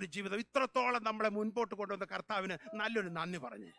ഒരു ജീവിതം. ഇത്രത്തോളം നമ്മളെ മുൻപോട്ട് കൊണ്ടുവന്ന കർത്താവിന് നല്ലൊരു നന്ദി പറഞ്ഞേ.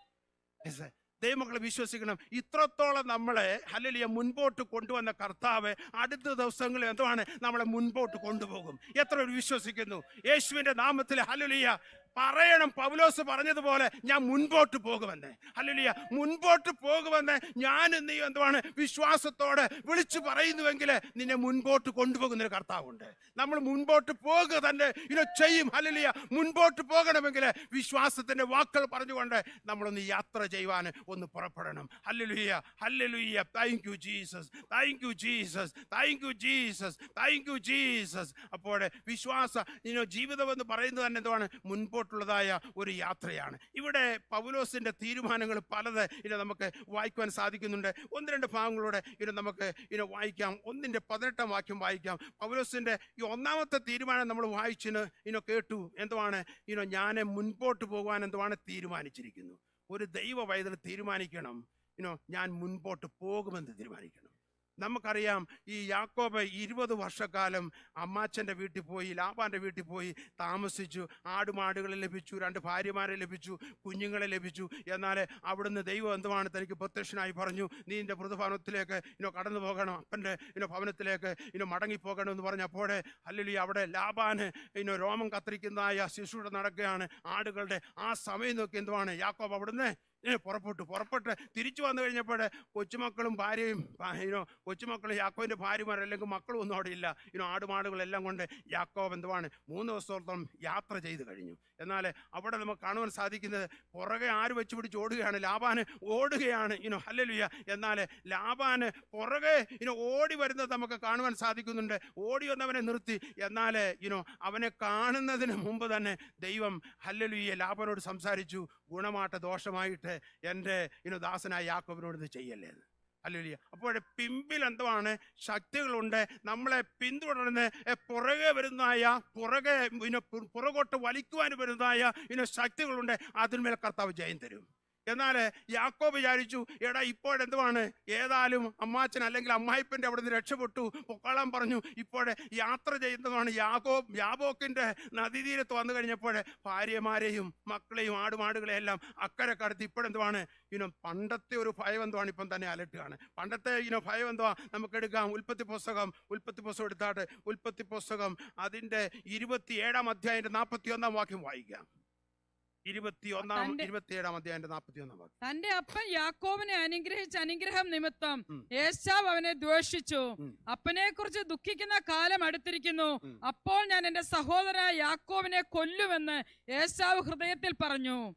ദൈവമക്കളെ വിശ്വസിക്കണം. ഇത്രത്തോളം നമ്മളെ ഹല്ലേലൂയ മുൻപോട്ട് കൊണ്ടുവന്ന കർത്താവ് അടുത്ത ദിവസങ്ങളിൽ എന്താണ് നമ്മളെ മുൻപോട്ട് കൊണ്ടുപോകും. എത്ര വിശ്വസിക്കുന്നു? യേശുവിന്റെ നാമത്തിൽ ഹല്ലേലൂയ. പറയണം. പൗലോസ് പറഞ്ഞതുപോലെ ഞാൻ മുൻപോട്ട് പോകുമെന്ന്. ഹല്ലേലൂയ. മുൻപോട്ട് പോകുമെന്ന് ഞാൻ നീ എന്തുവാണ്? വിശ്വാസത്തോടെ വിളിച്ചു പറയുന്നുവെങ്കിൽ നിന്നെ മുൻപോട്ട് കൊണ്ടുപോകുന്നൊരു കർത്താവുണ്ട്. നമ്മൾ മുൻപോട്ട് പോകുക തന്നെ ഇനോ ചെയ്യും. ഹല്ലേലൂയ. മുൻപോട്ട് പോകണമെങ്കിൽ വിശ്വാസത്തിന്റെ വാക്കുകൾ പറഞ്ഞുകൊണ്ട് നമ്മളൊന്ന് യാത്ര ചെയ്യുവാൻ ഒന്ന് പുറപ്പെടണം. Hallelujah. Hallelujah. Thank you Jesus thank you Jesus thank you Jesus thank you Jesus അപ്പോൾ വിശ്വാസ ജീവിതം എന്ന് പറയുന്നത് തന്നെ എന്താണ് മുൻപോട്ടുള്ളതായ ഒരു യാത്രയാണ്. ഇവിടെ പൗലോസിന്റെ തീരുമാനങ്ങൾ പലത് ഇനി നമുക്ക് വായിക്കുവാൻ സാധിക്കുന്നുണ്ട്. ഒന്ന് രണ്ട് ഭാഗങ്ങളോടെ ഇനി നമുക്ക് ഇനി വായിക്കാം. ഒന്നിന്റെ പതിനെട്ടാം വാക്യം വായിക്കാം. പൗലോസിന്റെ ഈ ഒന്നാമത്തെ തീരുമാനം നമ്മൾ വായിച്ചിന് ഇനോ കേട്ടു. എന്തുവാണ്? ഇനോ ഞാൻ മുൻപോട്ട് പോകാൻ എന്തുവാണ്? തീരുമാനിച്ചിരിക്കുന്നു. ഒരു ദൈവ വൈദ്യുതി തീരുമാനിക്കണം. ഇനോ ഞാൻ മുൻപോട്ട് പോകുമെന്ന് തീരുമാനിക്കണം. നമുക്കറിയാം ഈ യാക്കോബ് ഇരുപത് വർഷക്കാലം അമ്മാച്ചന്റെ വീട്ടിൽ പോയി ലാബാന്റെ വീട്ടിൽ പോയി താമസിച്ചു. ആടുമാടുകളെ ലഭിച്ചു രണ്ട് ഭാര്യമാരെ ലഭിച്ചു കുഞ്ഞുങ്ങളെ ലഭിച്ചു. എന്നാൽ അവിടുന്ന് ദൈവം എന്തുമാണ് തനിക്ക് പ്രത്യക്ഷനായി പറഞ്ഞു നീ എന്റെ മൃതഭവനത്തിലേക്ക് ഇനോ കടന്നു പോകണം അപ്പന്റെ ഇനോ ഭവനത്തിലേക്ക് ഇനോ മടങ്ങിപ്പോകണം എന്ന് പറഞ്ഞപ്പോഴേ അല്ലെങ്കിൽ അവിടെ ലാബാന് ഇനോ രോമം കത്തിരിക്കുന്നതായ ശിശുവിടെ നടക്കുകയാണ്. ആടുകളുടെ ആ സമയം നോക്കി എന്തുവാണ് യാക്കോബ് അവിടുന്ന് പുറപ്പെട്ടു. പുറപ്പെട്ട് തിരിച്ചു വന്നു കഴിഞ്ഞപ്പോൾ കൊച്ചുമക്കളും ഭാര്യയും ഇനോ കൊച്ചുമക്കളും യാക്കോവിന്റെ ഭാര്യമാരും അല്ലെങ്കിൽ മക്കളും ഒന്നും അവിടെ ഇല്ല. ഇനോ ആടുമാടുകളെല്ലാം കൊണ്ട് യാക്കോബ് എന്തുവാണ്? മൂന്ന് ദിവസത്തോളം യാത്ര ചെയ്ത് കഴിഞ്ഞു. എന്നാൽ അവിടെ നമുക്ക് കാണുവാൻ സാധിക്കുന്നത് പുറകെ ആര് വെച്ച് പിടിച്ച് ഓടുകയാണ്? ലാബാന് ഓടുകയാണ്. ഇനോ ഹല്ലേലൂയ എന്നാൽ ലാബാന് പുറകെ ഇനോ ഓടി വരുന്നത് നമുക്ക് കാണുവാൻ സാധിക്കുന്നുണ്ട്. ഓടി വന്നവനെ നിർത്തി. എന്നാൽ ഇനോ അവനെ കാണുന്നതിന് മുമ്പ് തന്നെ ദൈവം ഹല്ലലുയ്യ ലാബനോട് സംസാരിച്ചു. ഗുണമാട്ട ദോഷമായിട്ട് എന്റെ ഇനു ദാസനായ യാക്കോബിനോട് ഇത് ചെയ്യല്ലേ. ഹല്ലേലൂയ. അപ്പോൾ പിമ്പിൽ എന്തുവാണ്? ശക്തികളുണ്ട്. നമ്മളെ പിന്തുടർന്ന് പുറകെ വരുന്നതായ പുറകെ പിന്നെ പുറകോട്ട് വലിക്കുവാൻ വരുന്നതായ ഇനോ ശക്തികളുണ്ട്. അതിന്മേൽ കർത്താവ് ജയം തരും. എന്നാൽ യാക്കോബ് വിചാരിച്ചു എടാ ഇപ്പോഴെന്തുവാണ്? ഏതായാലും അമ്മാച്ചൻ അല്ലെങ്കിൽ അമ്മായിപ്പന്റെ അവിടെ നിന്ന് രക്ഷപ്പെട്ടു. പൊക്കാളം പറഞ്ഞു. ഇപ്പോഴെ യാത്ര ചെയ്യുന്നതാണ് യാഗോ യാബോക്കിന്റെ നദീതീരത്ത് വന്നു കഴിഞ്ഞപ്പോൾ ഭാര്യമാരെയും മക്കളെയും ആടുമാടുകളെയും എല്ലാം അക്കരെ കടത്തി ഇപ്പോഴെന്തുവാണ്? ഇനോ പണ്ടത്തെ ഒരു ഭയം എന്തുവാണ് ഇപ്പം തന്നെ അലട്ടുകയാണ്. പണ്ടത്തെ ഇനോ ഭയം എന്തുവാ നമുക്ക് എടുക്കാം ഉൽപ്പത്തി പുസ്തകം ഉൽപ്പത്തി പുസ്തകം എടുത്താട്ട്. ഉൽപ്പത്തി പുസ്തകം അതിന്റെ ഇരുപത്തി ഏഴാം അധ്യായന്റെ നാൽപ്പത്തി ഒന്നാം വാക്യം വായിക്കാം. തന്റെ- വാക്യം. അപ്പൻ യാക്കോബിനെ അനുഗ്രഹിച്ച അനുഗ്രഹം നിമിത്തം. ഏശാവ് അവനെ ദ്വേഷിച്ചു. അപ്പനെ കുറിച്ച് ദുഃഖിക്കുന്ന കാലം അടുത്തിരിക്കുന്നു. അപ്പോൾ ഞാൻ എന്റെ സഹോദര യാക്കോബിനെ കൊല്ലുമെന്ന് ഏശാവ് ഹൃദയത്തിൽ പറഞ്ഞു.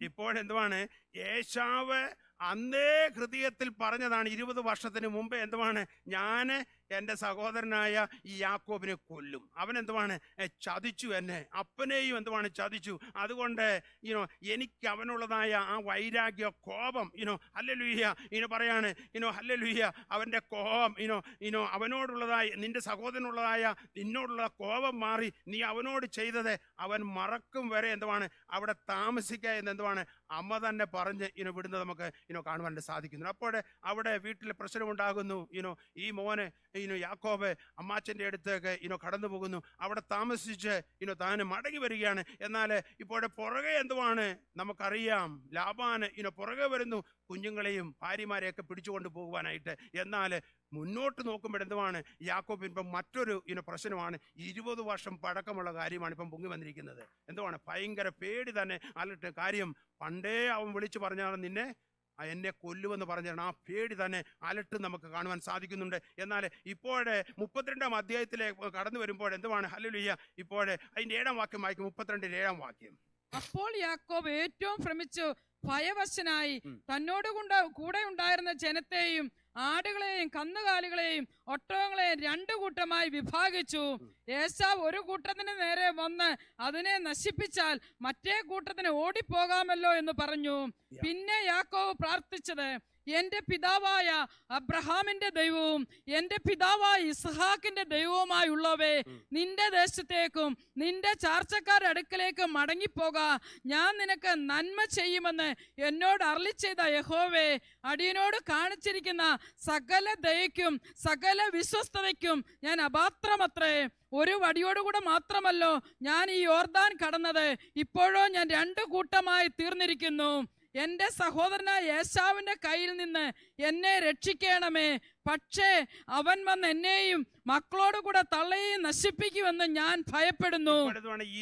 ഇപ്പോൾ എന്തുവാണ്? ഏശാവ് അന്നേ ഹൃദയത്തിൽ പറഞ്ഞതാണ് ഇരുപത് വർഷത്തിന് മുമ്പ് എന്തുവാണ്? ഞാൻ എന്റെ സഹോദരനായ ഈ യാക്കോബിനെ കൊല്ലും. അവൻ എന്തുവാണ്? ചതിച്ചു എന്നെ. അപ്പനെയും എന്തുവാണ്? ചതിച്ചു. അതുകൊണ്ട് ഇനോ എനിക്ക് അവനുള്ളതായ ആ വൈരാഗ്യ കോപം ഇനോ ഹല്ലലുയ്യ. ഇനോ പറയാണ് ഇനോ ഹല്ലലുയ്യ. അവന്റെ കോപം ഇനോ ഇനോ അവനോടുള്ളതായ നിന്റെ സഹോദരനുള്ളതായ നിന്നോടുള്ള കോപം മാറി നീ അവനോട് ചെയ്തത് അവൻ മറക്കും വരെ എന്തുവാണ്? അവിടെ താമസിക്കുക എന്ന് എന്തുവാണ്? അമ്മ തന്നെ പറഞ്ഞ് ഇനോ വിടുന്നത് നമുക്ക് ഇനോ കാണുവാനായിട്ട് സാധിക്കുന്നു. അപ്പോൾ അവിടെ വീട്ടിൽ പ്രശ്നമുണ്ടാകുന്നു. ഇനോ ഈ മോന് ഇനോ യാക്കോബ് അമ്മാച്ചന്റെ അടുത്തേക്ക് ഇനോ കടന്നു പോകുന്നു. അവിടെ താമസിച്ച് ഇനോ താന് മടങ്ങി വരികയാണ്. എന്നാൽ ഇപ്പോൾ പുറകെ എന്തുവാണ്? നമുക്കറിയാം ലാബാന് ഇനോ പുറകെ വരുന്നു. കുഞ്ഞുങ്ങളെയും ഭാര്യമാരെയൊക്കെ പിടിച്ചുകൊണ്ട് പോകുവാനായിട്ട്. എന്നാൽ മുന്നോട്ട് നോക്കുമ്പോൾ എന്തുമാണ് യാക്കോബ് ഇപ്പം മറ്റൊരു ഇന പ്രശ്നമാണ്. ഇരുപത് വർഷം പഴക്കമുള്ള കാര്യമാണ് ഇപ്പം പൊങ്ങി വന്നിരിക്കുന്നത്. എന്തുവാണ്? ഭയങ്കര പേടി തന്നെ. അല്ലിട്ട് കാര്യം പണ്ടേ അവൻ വിളിച്ചു പറഞ്ഞാണ് നിന്നെ എന്നെ കൊല്ലുമെന്ന് പറഞ്ഞാണ്. ആ പേടി തന്നെ അലട്ട് നമുക്ക് കാണുവാൻ സാധിക്കുന്നുണ്ട്. എന്നാൽ ഇപ്പോഴേ മുപ്പത്തിരണ്ടാം അധ്യായത്തിലെ കടന്നു വരുമ്പോൾ എന്തുവാണ്? ഹല്ലേലൂയ. ഇപ്പോഴേ അതിന്റെ ഏഴാം വാക്യം വായിക്കും. മുപ്പത്തിരണ്ടിന്റെ ഏഴാം വാക്യം. അപ്പോൾ യാക്കോബ് ഏറ്റവും ഭ്രമിച്ചു. ഭയവശനായി. തന്നോട് കൊണ്ട് കൂടെ ഉണ്ടായിരുന്ന ജനത്തെയും ആടുകളെയും കന്നുകാലികളെയും ഒട്ടകങ്ങളെയും രണ്ടു കൂട്ടമായി വിഭാഗിച്ചു. ഏശാവ് ഒരു കൂട്ടത്തിന് നേരെ വന്ന് അതിനെ നശിപ്പിച്ചാൽ മറ്റേ കൂട്ടത്തിന് ഓടിപ്പോകാമല്ലോ എന്ന് പറഞ്ഞു. പിന്നെ യാക്കോവ് പ്രാർത്ഥിച്ചത് എന്റെ പിതാവായ അബ്രഹാമിന്റെ ദൈവവും എന്റെ പിതാവായ ഇസ്ഹാക്കിന്റെ ദൈവവുമായുള്ളവേ. നിന്റെ ദേശത്തേക്കും നിന്റെ ചാർച്ചക്കാരുടെ അടുക്കലേക്കും മടങ്ങിപ്പോകാ. ഞാൻ നിനക്ക് നന്മ ചെയ്യുമെന്ന് എന്നോട് അരളി ചെയ്ത യഹോവേ അടിയനോട് കാണിച്ചിരിക്കുന്ന സകല ദയയ്ക്കും സകല വിശ്വസ്തതയ്ക്കും ഞാൻ അപാത്രമത്രേ. ഒരു വടിയോടുകൂടെ മാത്രമല്ലോ ഞാൻ ഈ യോർദാൻ കടന്നത്. ഇപ്പോഴോ ഞാൻ രണ്ടു കൂട്ടമായി തീർന്നിരിക്കുന്നു. എന്റെ സഹോദരനായ യേശാവിന്റെ കയ്യിൽ നിന്ന് എന്നെ രക്ഷിക്കണമേ. പക്ഷേ അവൻ വന്ന് എന്നെയും മക്കളോട് കൂടെ തള്ളയും നശിപ്പിക്കുമെന്ന് ഞാൻ ഭയപ്പെടുന്നു.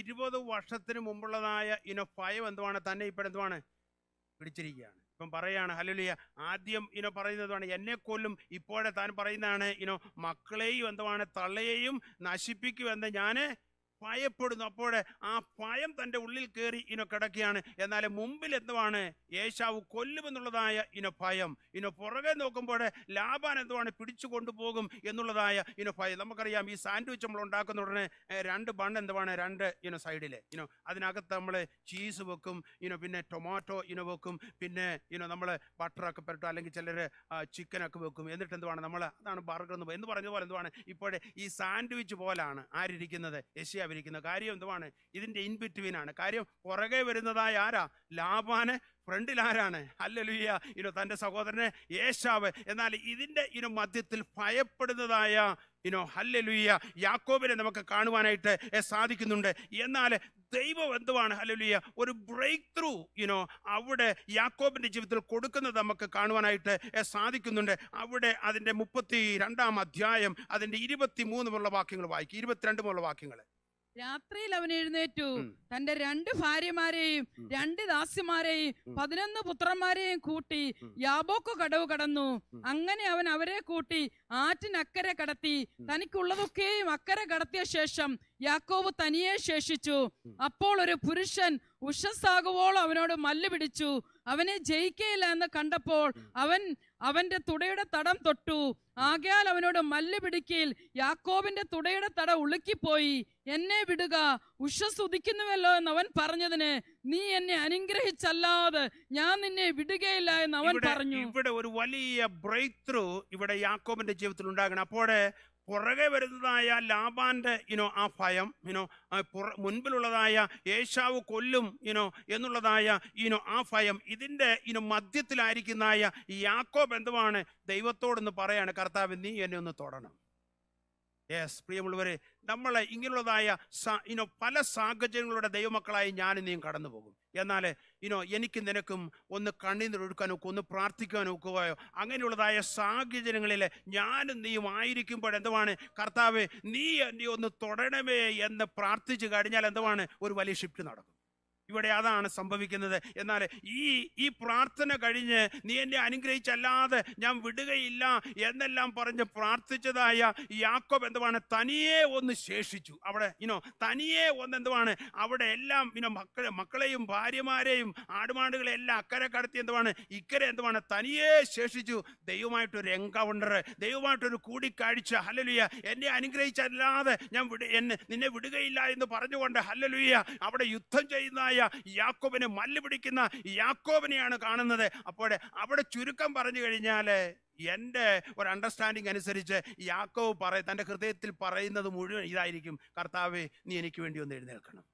ഇരുപത് വർഷത്തിന് മുമ്പുള്ളതായ ഇനോ ഭയം എന്തുവാണ്? തന്നെ ഇപ്പം എന്തുവാണ്? പിടിച്ചിരിക്കുകയാണ്. ഇപ്പം പറയാണ് ഹല്ലേലൂയ. ആദ്യം ഇനോ പറയുന്നതാണ് എന്നെ കൊല്ലും. ഇപ്പോഴെ താൻ പറയുന്നതാണ് ഇനോ മക്കളെയും എന്തുവാണ്? തള്ളയെയും നശിപ്പിക്കുമെന്ന് ഞാൻ ഭയപ്പെടുന്നു. അപ്പോൾ ആ ഭയം തന്റെ ഉള്ളിൽ കയറി ഇനോ കിടക്കുകയാണ്. എന്നാൽ മുമ്പിൽ എന്തുവാണ്? യേശാവ് കൊല്ലുമെന്നുള്ളതായ ഇനോ ഭയം. ഇനോ പുറകെ നോക്കുമ്പോൾ ലാഭാൻ എന്തുവാണ്? പിടിച്ചു കൊണ്ടുപോകും എന്നുള്ളതായ ഇനോ ഭയം. നമുക്കറിയാം ഈ സാൻഡ്വിച്ച് നമ്മൾ ഉണ്ടാക്കുന്ന ഉടനെ രണ്ട് ബൺ എന്തുവാണ്? രണ്ട് ഇനോ സൈഡിൽ ഇനോ അതിനകത്ത് നമ്മൾ ചീസ് വെക്കും ഇനോ പിന്നെ ടൊമാറ്റോ ഇനോ വെക്കും പിന്നെ ഇനോ നമ്മൾ ബട്ടറൊക്കെ പെരട്ടും അല്ലെങ്കിൽ ചിലർ ചിക്കനൊക്കെ വെക്കും. എന്നിട്ട് എന്തുവാണ്? നമ്മൾ അതാണ് ബർഗർ എന്ന് എന്ന് പോലെ എന്തുവാണ്? ഇപ്പോഴേ ഈ സാൻഡ്വിച്ച് പോലാണ് ആരിരിക്കുന്നത് യശയാവിരിക്കുന്നത് കാര്യം എന്തുവാണ്? ഇതിന്റെ ഇൻ ബിറ്റ്വീൻ ആണ്. കാര്യം പുറകെ വരുന്നതായ ആരാ? ലാഭാന് ഫ്രണ്ടിൽ ആരാണ്? ഹല്ലേലൂയ ഇനോ തന്റെ സഹോദരനെ യേശാവ് എന്നാൽ ഇതിന്റെ ഇനോ മധ്യത്തിൽ ഭയപ്പെടുന്നതായ ഇനോ ഹല്ലേലൂയ യാക്കോബിനെ നമുക്ക് കാണുവാനായിട്ട് സാധിക്കുന്നുണ്ട്. എന്നാൽ ദൈവം എന്തുവാണ്? ഹല്ലേലൂയ ഒരു ബ്രേക്ക് ത്രൂ ഇനോ അവിടെ യാക്കോബിന്റെ ജീവിതത്തിൽ കൊടുക്കുന്നത് നമുക്ക് കാണുവാനായിട്ട് സാധിക്കുന്നുണ്ട്. അവിടെ അതിന്റെ മുപ്പത്തി രണ്ടാം അധ്യായം അതിന്റെ ഇരുപത്തി മൂന്നുമുള്ള വാക്യങ്ങൾ വായിക്കും. ഇരുപത്തിരണ്ടുമുള്ള വാക്യങ്ങൾ. രാത്രിയിൽ അവൻ എഴുന്നേറ്റു. തന്റെ രണ്ട് ഭാര്യമാരെയും രണ്ട് ദാസിമാരെയും ഉം. പതിനൊന്ന് പുത്രന്മാരെയും കൂട്ടി യാബോക്ക് കടവ് കടന്നു. അങ്ങനെ അവൻ അവരെ കൂട്ടി ആറ്റിനക്കരെ കടത്തി. തനിക്കുള്ളതൊക്കെയും അക്കരെ കടത്തിയ ശേഷം യാക്കോബ് തനിയെ ശേഷിച്ചു. അപ്പോൾ ഒരു പുരുഷൻ ഉഷസ്സാകുവോളം അവനോട് മല്ല് പിടിച്ചു. അവനെ ജയിക്കയില്ല എന്ന് കണ്ടപ്പോൾ അവൻ അവന്റെ തുടയുടെ തടം തൊട്ടു. ആകയാൽ അവനോട് മല്ല് പിടിക്കയിൽ യാക്കോബിന്റെ തുടയുടെ തട ഉളുക്കിപ്പോയി. എന്നെ വിടുക ഉഷസ് ഉദിക്കുന്നുവല്ലോ എന്ന് അവൻ പറഞ്ഞതിന് നീ എന്നെ അനുഗ്രഹിച്ചല്ലാതെ ഞാൻ നിന്നെ വിടുകയില്ല എന്ന് അവൻ പറഞ്ഞു. ഇവിടെ ഒരു വലിയ ബ്രേക്ക് ത്രൂ ഇവിടെ യാക്കോബിന്റെ ജീവിതത്തിൽ ഉണ്ടാകണം. അപ്പോഴേ പുറകെ വരുന്നതായ ലാബാന്റെ ഇനോ ആ ഭയം ഇനോ മുൻപിലുള്ളതായ യേശാവ് കൊല്ലും ഇനോ എന്നുള്ളതായ ഇനോ ആ ഭയം ഇതിന്റെ ഇനോ മധ്യത്തിലായിരിക്കുന്നതായ യാക്കോ യാക്കോബ് എന്തുവാണ്? ദൈവത്തോടൊന്ന് പറയാണ്. കർത്താവ് നീ എന്നെ ഒന്ന് തൊടണം. യെസ് പ്രിയമുള്ളവരെ നമ്മളെ ഇങ്ങനെയുള്ളതായ ഇനോ പല സാഹചര്യങ്ങളുടെ ദൈവമക്കളായി ഞാൻ നീയും കടന്നു പോകും എന്നാൽ ഇനോ എനിക്ക് നിനക്കും ഒന്ന് കണ്ണീരൊഴുക്കാനോ ഒന്ന് പ്രാർത്ഥിക്കാനോ ഒക്കുകയോ അങ്ങനെയുള്ളതായ സാഹചര്യങ്ങളിൽ ഞാനും നീയും ആയിരിക്കുമ്പോൾ എന്തുവാണ്? കർത്താവ് നീ എന്നെ ഒന്ന് തൊടണമേ എന്ന് പ്രാർത്ഥിച്ചു കഴിഞ്ഞാൽ എന്തുവാണ്? ഒരു വലിയ ഷിഫ്റ്റ് നടക്കും. ഇവിടെ അതാണ് സംഭവിക്കുന്നത്. എന്നാൽ ഈ ഈ പ്രാർത്ഥന കഴിഞ്ഞ് നീ എന്നെ അനുഗ്രഹിച്ചല്ലാതെ ഞാൻ വിടുകയില്ല എന്നെല്ലാം പറഞ്ഞ് പ്രാർത്ഥിച്ചതായ യാക്കോബ് എന്തുവാണ്? തനിയെ ഒന്ന് ശേഷിച്ചു. അവിടെ ഇനോ തനിയെ ഒന്ന് എന്തുവാണ്? അവിടെ എല്ലാം ഇനോ മക്കളെ മക്കളെയും ഭാര്യമാരെയും ആടുമാടുകളെ എല്ലാം അക്കരെ കടത്തി എന്തുവാണ്? ഇക്കരെ എന്തുവാണ്? തനിയെ ശേഷിച്ചു. ദൈവമായിട്ടൊരു എൻകൗണ്ടർ ദൈവമായിട്ടൊരു കൂടിക്കാഴ്ച ഹല്ലലുയ. എന്നെ അനുഗ്രഹിച്ചല്ലാതെ ഞാൻ വിട എന്നെ നിന്നെ വിടുകയില്ല എന്ന് പറഞ്ഞുകൊണ്ട് ഹല്ലലുയ അവിടെ യുദ്ധം ചെയ്യുന്നതായ യാക്കോബിനെ മല്ലുപിടിക്കുന്ന യാക്കോബിനെയാണ് കാണുന്നത്. അപ്പോൾ അവിടെ ചുരുക്കം പറഞ്ഞു കഴിഞ്ഞാൽ എന്റെ ഒരു അണ്ടർസ്റ്റാൻഡിങ് അനുസരിച്ച് യാക്കോവ് പറയ തന്റെ ഹൃദയത്തിൽ പറയുന്നത് മുഴുവൻ ഇതായിരിക്കും. കർത്താവെ നീ എനിക്ക് വേണ്ടി ഒന്ന് എഴുന്നേൽക്കണം.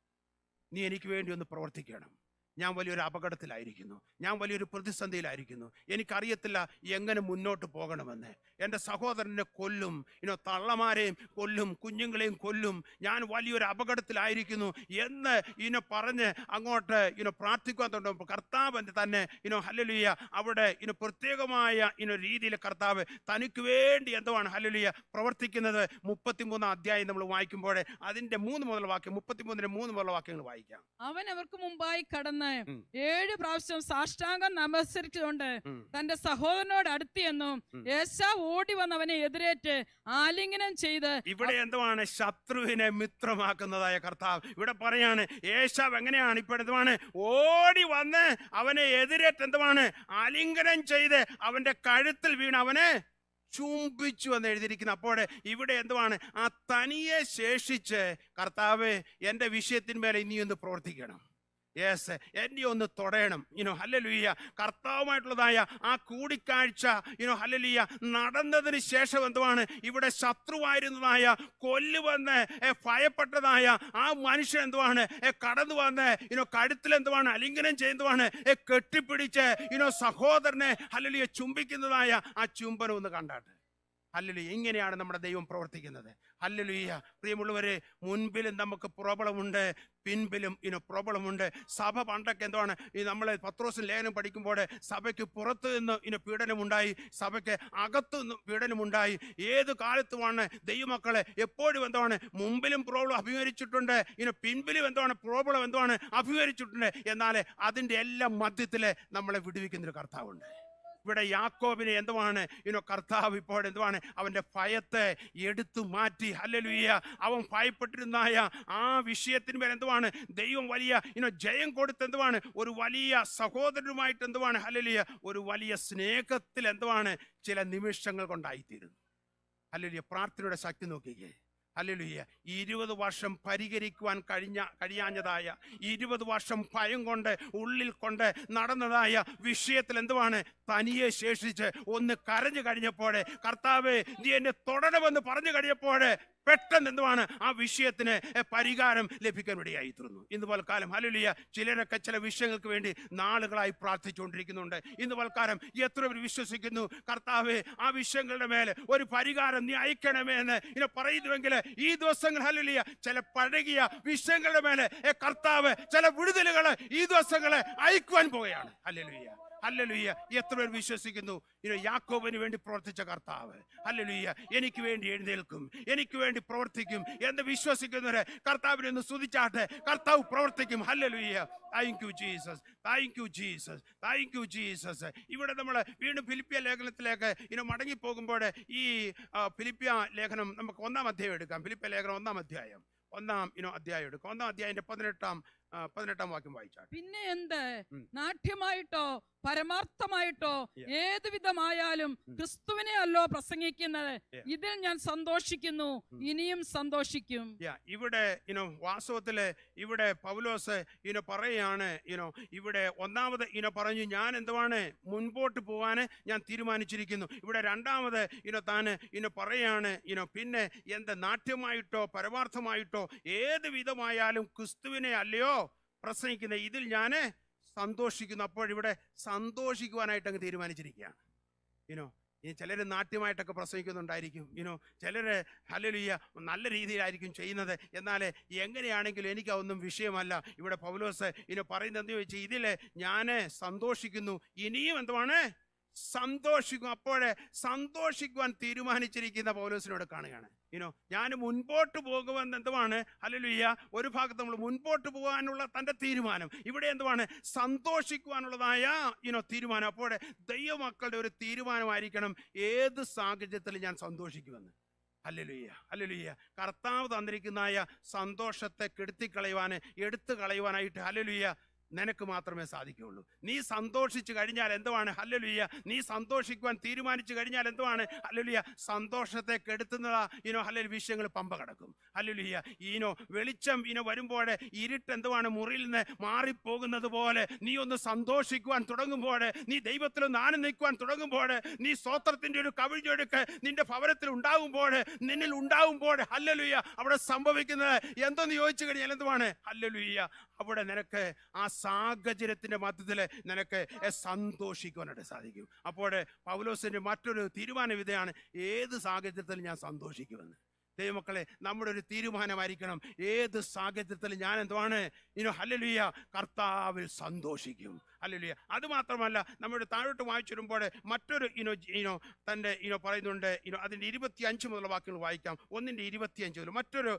നീ എനിക്ക് വേണ്ടി ഒന്ന് പ്രവർത്തിക്കണം. ഞാൻ വലിയൊരു അപകടത്തിലായിരിക്കുന്നു. ഞാൻ വലിയൊരു പ്രതിസന്ധിയിലായിരിക്കുന്നു. എനിക്കറിയത്തില്ല എങ്ങനെ മുന്നോട്ട് പോകണമെന്ന്. എന്റെ സഹോദരനെ കൊല്ലും. ഇനോ തള്ളമാരെയും കൊല്ലും. കുഞ്ഞുങ്ങളെയും കൊല്ലും. ഞാൻ വലിയൊരു അപകടത്തിലായിരിക്കുന്നു എന്ന് ഇനോ പറഞ്ഞ് അങ്ങോട്ട് ഇനോ പ്രാർത്ഥിക്കാൻ തുടങ്ങും കർത്താവ് തന്നെ ഇനോ ഹല്ലലുയ അവിടെ ഇനോ പ്രത്യേകമായ ഇനോ രീതിയിൽ കർത്താവ് തനിക്ക് വേണ്ടി എന്തുവാണ് ഹല്ലലുയ പ്രവർത്തിക്കുന്നത്? മുപ്പത്തിമൂന്നാം അധ്യായം നമ്മൾ വായിക്കുമ്പോൾ അതിന്റെ മൂന്ന് മുതൽ വാക്യം മുപ്പത്തിമൂന്നിന്റെ മൂന്ന് മുതൽ വാക്യങ്ങൾ വായിക്കാം. അവൻ അവർക്ക് മുമ്പായി കടന്ന്. ഏഴ് പ്രാവശ്യം സാഷ്ടാംഗം നമസ്കരിച്ചുകൊണ്ട് തന്റെ സഹോദരനോട് അടുത്തിയെന്നും യേശാ യേശാവ് ഓടി വന്ന് അവനെ എതിരേറ്റ് ആലിംഗനം ചെയ്ത് ഇവിടെ എന്തുമാണ് ശത്രുവിനെ മിത്രമാക്കുന്നതായ കർത്താവ്. ഇവിടെ പറയാണ് യേശാവ് എങ്ങനെയാണ്? ഇപ്പൊ എന്തുമാണ് ഓടി വന്ന് അവനെ എതിരേറ്റ് എന്തുമാണ് ആലിംഗനം ചെയ്ത് അവന്റെ കഴുത്തിൽ വീണ് അവനെ ചുംബിച്ചു എന്ന് എഴുതിയിരിക്കുന്ന. അപ്പോൾ ഇവിടെ എന്തുവാണ്? ആ തനിയെ ശേഷിച്ച് കർത്താവ് എന്റെ വിഷയത്തിന്മേലെ ഇനിയൊന്ന് പ്രവർത്തിക്കണം. യെസ് എന്നെ ഒന്ന് തൊടയണം. ഇനോ ഹല്ലലുയ്യ കർത്താവുമായിട്ടുള്ളതായ ആ കൂടിക്കാഴ്ച ഇനോ ഹല്ലലുയ്യ നടന്നതിന് ശേഷം എന്തുവാണ്? ഇവിടെ ശത്രുവായിരുന്നതായ കൊല്ലുവന്ന് ഭയപ്പെട്ടതായ ആ മനുഷ്യൻ എന്തുവാണ്? കടന്നു വന്ന് ഇനോ കഴുത്തിൽ എന്തുവാണ്? അലിംഗനം ചെയ്യുന്നതുമാണ് കെട്ടിപ്പിടിച്ച് ഇനോ സഹോദരനെ ഹല്ലലുയ്യ ചുംബിക്കുന്നതായ ആ ചുംബനം ഒന്ന് കണ്ടാട്ടെ. ഹല്ലേലൂയ ഇങ്ങനെയാണ് നമ്മുടെ ദൈവം പ്രവർത്തിക്കുന്നത്. ഹല്ലേലൂയ പ്രിയമുള്ളവരെ മുൻപിലും നമുക്ക് പ്രോബ്ലമുണ്ട് പിൻപിലും ഇനി പ്രോബ്ലമുണ്ട്. സഭ പണ്ടൊക്കെ എന്താണ് ഈ നമ്മൾ പത്രോസിൻ ലേഖനം പഠിക്കുമ്പോൾ സഭയ്ക്ക് പുറത്ത് നിന്ന് ഇനി പീഡനമുണ്ടായി സഭയ്ക്ക് അകത്തു നിന്ന് പീഡനമുണ്ടായി. ഏത് കാലത്തുമാണ് ദൈവമക്കളെ എപ്പോഴും എന്താണ് മുമ്പിലും പ്രോബ്ലം അഭിമുഖിച്ചിട്ടുണ്ട് ഇനി പിൻപിലും എന്താണ് പ്രോബ്ലം എന്താണ് അഭിമുഖിച്ചിട്ടുണ്ട് എന്നാൽ അതിന്റെ എല്ലാം മധ്യത്തിൽ നമ്മളെ വിടുവിക്കുന്നൊരു കർത്താവുണ്ട്. ഇവിടെ യാക്കോബിനെ എന്തുവാണ്? ഇനോ കർത്താവ് ഇപ്പോൾ എന്തുവാണ്? അവന്റെ ഭയത്തെ എടുത്തു മാറ്റി. ഹല്ലേലൂയ അവൻ ഭയപ്പെട്ടിരുന്നായ ആ വിഷയത്തിന് മേൽ എന്തുവാണ്? ദൈവം വലിയ ഇനോ ജയം കൊടുത്ത് എന്തുവാണ്? ഒരു വലിയ സഹോദരനുമായിട്ട് എന്തുവാണ്? ഹല്ലേലൂയ ഒരു വലിയ സ്നേഹത്തിൽ എന്തുവാണ്? ചില നിമിഷങ്ങൾ കൊണ്ടായിത്തീരുന്നു. ഹല്ലേലൂയ പ്രാർത്ഥനയുടെ ശക്തി നോക്കിക്കേ. ഹല്ലേലൂയ ഇരുപത് വർഷം പരിഹരിക്കുവാൻ കഴിഞ്ഞ കഴിയാഞ്ഞതായ ഇരുപത് വർഷം ഭയം കൊണ്ട് ഉള്ളിൽ കൊണ്ട് നടന്നതായ വിഷയത്തിൽ എന്തുവാണ്? തനിയെ ശേഷിച്ച് ഒന്ന് കരഞ്ഞു കഴിഞ്ഞപ്പോഴേ കർത്താവ് നീ എന്നെ തുടരണമെന്ന് പറഞ്ഞു കഴിഞ്ഞപ്പോഴേ പെട്ടെന്ന് എന്തുവാണ് ആ വിഷയത്തിന് പരിഹാരം ലഭിക്കാൻ ഇടയായി തീർന്നു ഇന്ന് പൽക്കാലം ഹലുലിയ ചിലരൊക്കെ ചില വിഷയങ്ങൾക്ക് വേണ്ടി നാളുകളായി പ്രാർത്ഥിച്ചുകൊണ്ടിരിക്കുന്നുണ്ട്. ഇന്ന് പൽക്കാലം എത്ര പേർ വിശ്വസിക്കുന്നു? കർത്താവെ ആ വിഷയങ്ങളുടെ മേലെ ഒരു പരിഹാരം നീ അയക്കണമേ എന്ന് ഇങ്ങനെ പറയുന്നുവെങ്കിൽ ഈ ദിവസങ്ങൾ ഹലുലിയ ചില പഴകിയ വിഷയങ്ങളുടെ മേലെ കർത്താവ് ചില വിടുതലുകൾ ഈ ദിവസങ്ങളെ അയക്കുവാൻ പോവുകയാണ്. ഹല്ലേലൂയ. ഹല്ലേലൂയ എത്ര പേർ വിശ്വസിക്കുന്നു യാക്കോബിന് വേണ്ടി പ്രവർത്തിച്ച കർത്താവ്. അല്ലലുയ്യ എനിക്ക് വേണ്ടി എഴുന്നേൽക്കും. എനിക്ക് വേണ്ടി പ്രവർത്തിക്കും എന്ന് വിശ്വസിക്കുന്നവരെ കർത്താവിനെ ഒന്ന് സ്തുതിച്ചാട്ടെ കർത്താവ് പ്രവർത്തിക്കും. Hallelujah thank you Jesus thank you Jesus thank you Jesus ഇവിടെ നമ്മൾ വീണ്ടും ഫിലിപ്പിയ ലേഖനത്തിലേക്ക് ഇനി മടങ്ങി പോകുമ്പോൾ ഈ ഫിലിപ്പിയ ലേഖനം നമുക്ക് ഒന്നാം അധ്യായം എടുക്കാം. ഫിലിപ്പിയ ലേഖനം ഒന്നാം അധ്യായം. ഒന്നാം ഇനോ അധ്യായം എടുക്കാം. ഒന്നാം അധ്യായം പതിനെട്ടാം പതിനെട്ടാം വാക്യം വായിച്ചാൽ പിന്നെ എന്ത്? നാട്യമായിട്ടോ പരമാർത്ഥമായിട്ടോ ഏതുവിധമായാലും ഏത് വിധമായാലും ക്രിസ്തുവിനെ അല്ലോ പ്രസംഗിക്കുന്നത്. ഇതിൽ ഞാൻ സന്തോഷിക്കുന്നു ഇനിയും സന്തോഷിക്കും. ഇവിടെ ഇനോ വാസ്തവത്തിൽ ഇവിടെ പൗലോസ് ഇനോ പറയാണ് ഇനോ ഇവിടെ ഒന്നാമത് ഇനോ പറഞ്ഞു ഞാൻ എന്തുവാണ്? മുൻപോട്ട് പോവാൻ ഞാൻ തീരുമാനിച്ചിരിക്കുന്നു. ഇവിടെ രണ്ടാമത് ഇനോ താന് ഇനോ പറയാണ് ഇനോ പിന്നെ എന്ത്? നാട്യമായിട്ടോ പരമാർത്ഥമായിട്ടോ ഏത് വിധമായാലും ക്രിസ്തുവിനെ അല്ലയോ? പ്രസംഗിക്കുന്നത് ഇതിൽ ഞാൻ സന്തോഷിക്കുന്നു. അപ്പോൾ ഇവിടെ സന്തോഷിക്കുവാനായിട്ട് അങ്ങ് തീരുമാനിച്ചിരിക്കുകയാണ്. ഇനോ ഇനി ചിലർ നാട്യമായിട്ടൊക്കെ പ്രസംഗിക്കുന്നുണ്ടായിരിക്കും. ഇനോ ചിലർ ഹലലിയ നല്ല രീതിയിലായിരിക്കും ചെയ്യുന്നത്. എന്നാൽ എങ്ങനെയാണെങ്കിലും എനിക്കതൊന്നും വിഷയമല്ല. ഇവിടെ പൗലോസ് ഇനി പറയുന്നത് എന്ത് ചോദിച്ചാൽ ഇതിൽ ഞാൻ സന്തോഷിക്കുന്നു. ഇനിയും എന്തുവാണ്? സന്തോഷിക്കും. അപ്പോഴേ സന്തോഷിക്കുവാൻ തീരുമാനിച്ചിരിക്കുന്ന പൗലോസിനോട് കാണുകയാണ്. ഇനോ ഞാൻ മുൻപോട്ട് പോകുമെന്ന് എന്തുമാണ് ഹല്ലേലൂയ ഒരു ഭാഗത്ത് നമ്മൾ മുൻപോട്ട് പോകാനുള്ള തന്റെ തീരുമാനം. ഇവിടെ എന്തുവാണ്? സന്തോഷിക്കുവാനുള്ളതായ ഇനോ തീരുമാനം. അപ്പോഴേ ദൈവമക്കളുടെ ഒരു തീരുമാനമായിരിക്കണം ഏത് സാഹചര്യത്തിൽ ഞാൻ സന്തോഷിക്കുമെന്ന്. അല്ലലുയ്യ അല്ലലുയ്യ കർത്താവ് തന്നിരിക്കുന്നതായ സന്തോഷത്തെ കെടുത്തിക്കളയുവാന് എടുത്തു കളയുവാനായിട്ട് ഹല്ലേലൂയ നിനക്ക് മാത്രമേ സാധിക്കുകയുള്ളൂ. നീ സന്തോഷിച്ചു കഴിഞ്ഞാൽ എന്തുവാണ്? ഹല്ലേലൂയ നീ സന്തോഷിക്കുവാൻ തീരുമാനിച്ചു കഴിഞ്ഞാൽ എന്തുവാണ്? ഹല്ലേലൂയ സന്തോഷത്തെ കെടുത്തുന്നതാ ഇനോ ഹല്ലൽ വിഷയങ്ങൾ പമ്പ കിടക്കും. ഹല്ലേലൂയ ഈനോ വെളിച്ചം ഇനോ വരുമ്പോൾ ഇരുട്ട് എന്തുവാണ്? മുറിയിൽ നിന്ന് മാറിപ്പോകുന്നത് പോലെ നീ ഒന്ന് സന്തോഷിക്കുവാൻ തുടങ്ങുമ്പോൾ നീ ദൈവത്തിൽ നാനും നിൽക്കുവാൻ തുടങ്ങുമ്പോൾ നീ സ്വോത്രത്തിന്റെ ഒരു കവിഞ്ഞൊഴുക്ക് നിന്റെ ഭവനത്തിൽ ഉണ്ടാകുമ്പോൾ നിന്നിൽ ഉണ്ടാകുമ്പോൾ ഹല്ലലുയ്യ അവിടെ സംഭവിക്കുന്നത് എന്തെന്ന് ചോദിച്ചു കഴിഞ്ഞാൽ എന്തുവാണ്? ഹല്ലലുയ്യ. അവിടെ നിനക്ക് ആ സാഹചര്യത്തിന്റെ മധ്യത്തിൽ നിനക്ക് സന്തോഷിക്കുവാനായിട്ട് സാധിക്കും. അപ്പോൾ പൗലോസിന്റെ മറ്റൊരു തീരുമാനം വിധയാണ് ഏത് സാഹചര്യത്തിൽ ഞാൻ സന്തോഷിക്കുമെന്ന്. ദൈവമക്കളെ നമ്മുടെ ഒരു തീരുമാനമായിരിക്കണം. ഏത് സാഹചര്യത്തിൽ ഞാൻ എന്തുവാണ്? ഇനി ഹല്ലലുയ്യ കർത്താവിൽ സന്തോഷിക്കും. ഹല്ലലുയ്യ അത് മാത്രമല്ല നമ്മുടെ താഴോട്ട് വായിച്ചു വരുമ്പോൾ മറ്റൊരു ഇനോ ഇനോ തന്റെ ഇനോ പറയുന്നുണ്ട് ഇനോ അതിന്റെ ഇരുപത്തി അഞ്ച് മുതലുള്ള വാക്കുകൾ വായിക്കാം. ഒന്നിന്റെ ഇരുപത്തിയഞ്ച് മുതൽ മറ്റൊരു